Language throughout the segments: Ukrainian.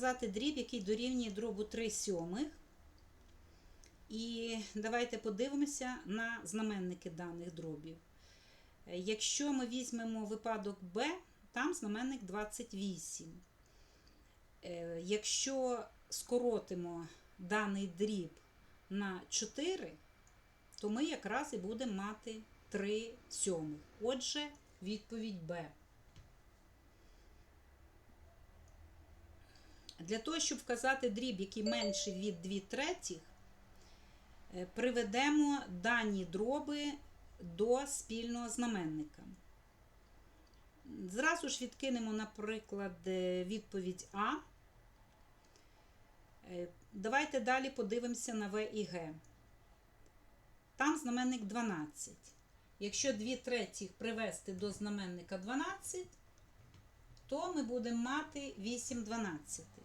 вказати дріб, який дорівнює дробу 3 сьомих. І давайте подивимося на знаменники даних дробів. Якщо ми візьмемо випадок Б, там знаменник 28. Е, Якщо скоротимо даний дріб на 4, то ми якраз і будемо мати 3 сьомих. Отже, відповідь Б. Для того, щоб вказати дріб, який менший від 2 третіх, е, приведемо дані дроби до спільного знаменника. Зразу ж відкинемо, наприклад, е, відповідь А. Е, Давайте далі подивимося на В і Г. Там знаменник 12. Якщо 2 третіх привести до знаменника 12, то ми будемо мати 8 дванадцятих.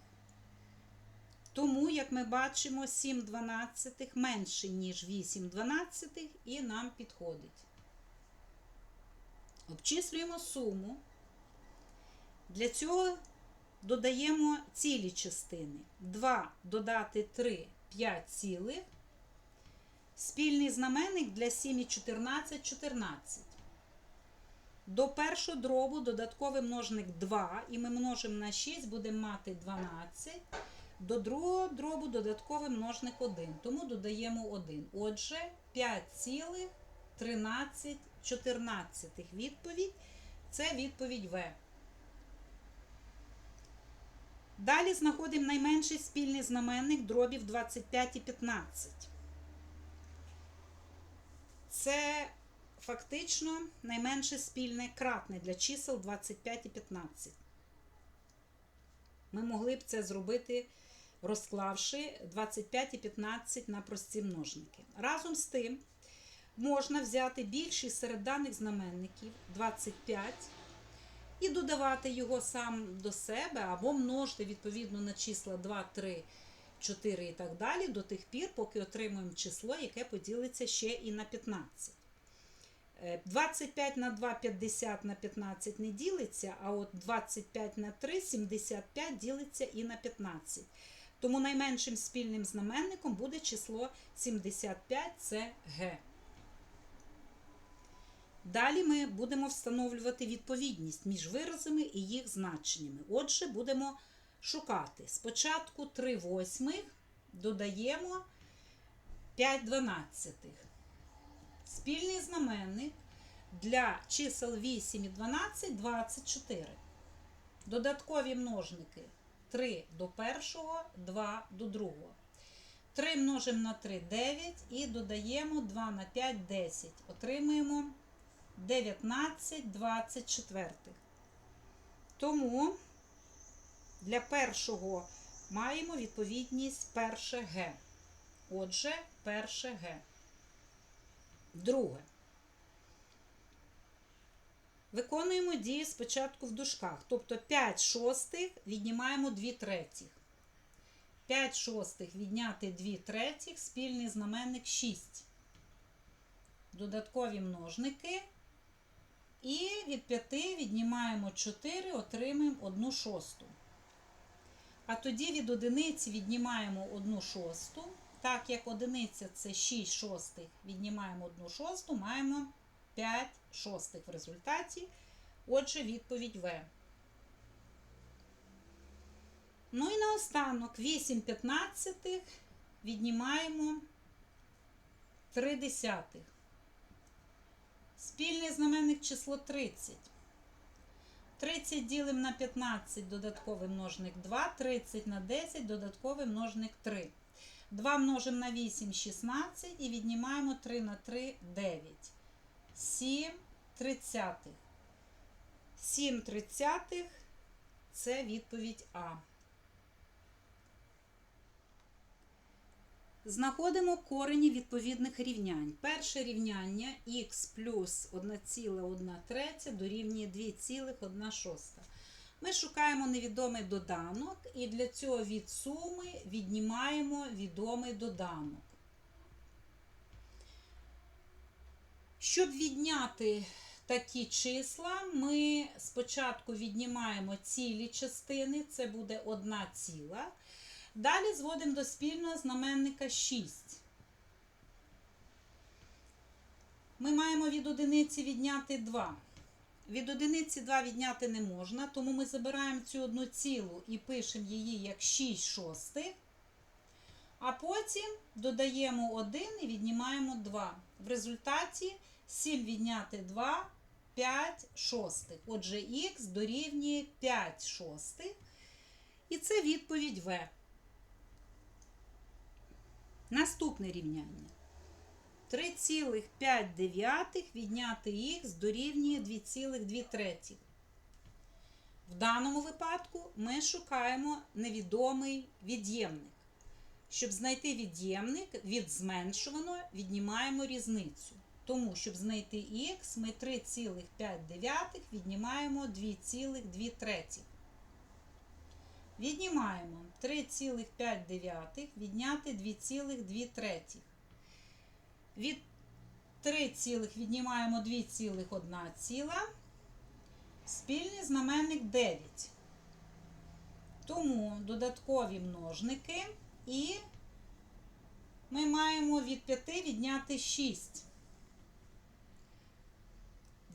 Тому, як ми бачимо, 7 дванадцятих менше, ніж 8 дванадцятих, і нам підходить. Обчислюємо суму. Для цього додаємо цілі частини. 2 додати 3 5 цілих. Спільний знаменник для 7 і 14 14. До першого дробу додатковий множник 2, і ми множимо на 6, будемо мати 12. До другого дробу додатковий множник 1, тому додаємо 1. Отже, 5,13 відповідь. Це відповідь В. Далі знаходимо найменший спільний знаменник дробів 25 і 15. Це фактично найменше спільне кратне для чисел 25 і 15. Ми могли б це зробити, розклавши 25 і 15 на прості множники. Разом з тим, можна взяти більший серед даних знаменників 25 і додавати його сам до себе, або множити відповідно на числа 2, 3, 4 і так далі, до тих пір, поки отримуємо число, яке поділиться ще і на 15. Е, 25 на 2 50 на 15 не ділиться, а от 25 на 3 75 ділиться і на 15. Тому найменшим спільним знаменником буде число 75 це Г. Далі ми будемо встановлювати відповідність між виразами і їх значеннями. Отже, будемо шукати. Спочатку 3 восьмих додаємо 5 дванадцятих. Спільний знаменник для чисел 8 і 12 24. Додаткові множники 3 до першого, 2 до другого. 3 множимо на 3 9 і додаємо 2 на 5 10. Отримуємо 19 24. Тому для першого маємо відповідність перше Г. Отже, перше Г. Друге. Виконуємо дії спочатку в дужках. Тобто 5 шостих віднімаємо 2 третіх. 5 шостих відняти 2 третіх, спільний знаменник 6. Додаткові множники. І від 5 віднімаємо 4, отримаємо 1 шосту. А тоді від одиниці віднімаємо 1 шосту. Так як одиниця це 6 шостих, віднімаємо 1 шосту, маємо 5 шостих в результаті. Отже, відповідь В. Ну і наостанок 8 п'ятнадцятих віднімаємо 3 десятих. Спільний знаменник число 30. 30 ділимо на 15, додатковий множник 2, 30 на 10, додатковий множник 3. 2 множимо на 8 16 і віднімаємо 3 на 3 9. 7 тридцятих. 7 тридцятих це відповідь А. Знаходимо корені відповідних рівнянь. Перше рівняння х плюс 1,1 третя дорівнює 2,1. Ми шукаємо невідомий доданок і для цього від суми віднімаємо відомий доданок. Щоб відняти такі числа, ми спочатку віднімаємо цілі частини, це буде одна ціла. Далі зводимо до спільного знаменника 6. Ми маємо від одиниці відняти 2. Від одиниці 2 відняти не можна, тому ми забираємо цю одну цілу і пишемо її як 6 шостих. А потім додаємо 1 і віднімаємо 2. В результаті 7 відняти 2 5 шостих. Отже, х дорівнює 5 шостих. І це відповідь В. Наступне рівняння. 3,5 відняти х дорівнює 2,2 третіх. В даному випадку ми шукаємо невідомий від'ємник. Щоб знайти від'ємник від зменшуваного віднімаємо різницю. Тому, щоб знайти х, ми 3,5 віднімаємо 2,2 третіх. Віднімаємо 3,5 відняти 2,2 третіх. Від 3 цілих віднімаємо 2 цілих 1 ціла. Спільний знаменник 9. Тому додаткові множники і ми маємо від 5 відняти 6.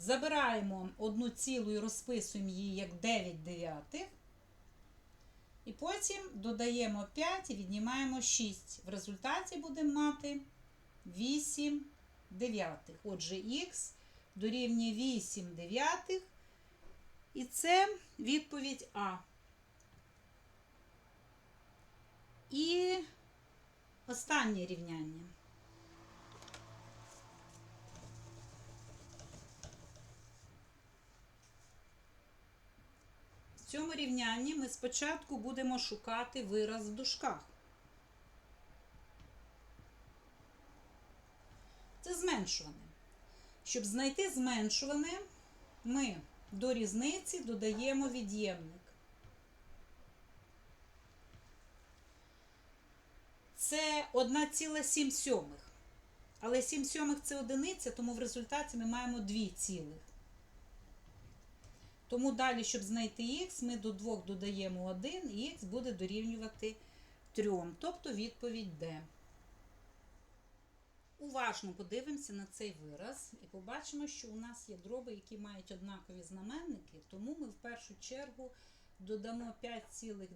Забираємо одну цілу і розписуємо її як 9 дев'ятих. І потім додаємо 5 і віднімаємо 6. В результаті будемо мати 8 дев'ятих. Отже, х дорівнює 8 дев'ятих. І це відповідь А. І останнє рівняння. В цьому рівнянні ми спочатку будемо шукати вираз в дужках. Це зменшуване. Щоб знайти зменшуване, ми до різниці додаємо від'ємник. Це 1,7 сьомих. Але 7 сьомих це одиниця, тому в результаті ми маємо 2 цілих. Тому далі, щоб знайти х, ми до 2 додаємо 1 і х буде дорівнювати 3. Тобто відповідь Д. Уважно подивимося на цей вираз і побачимо, що у нас є дроби, які мають однакові знаменники, тому ми в першу чергу додамо 5,2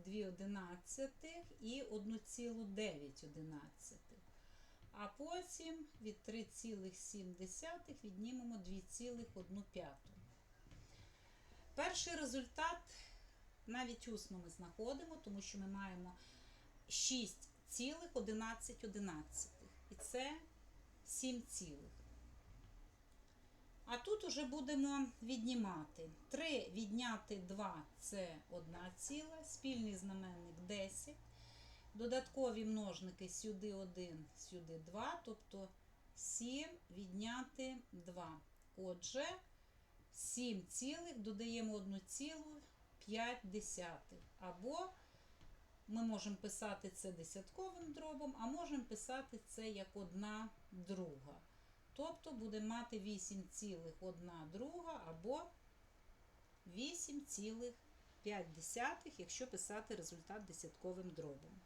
і 1,9. А потім від 3,7 віднімемо 2,1. Перший результат навіть усно ми знаходимо, тому що ми маємо 6,11. І це 7 цілих. А тут уже будемо віднімати. 3 відняти 2 це 1 ціла, спільний знаменник 10. Додаткові множники сюди 1, сюди 2, тобто 7 відняти 2. Отже, 7 цілих додаємо 1 цілу 5 десятих. Або ми можемо писати це десятковим дробом, а можемо писати це як одна друга. Тобто будемо мати 8,1 друга або 8,5, якщо писати результат десятковим дробом.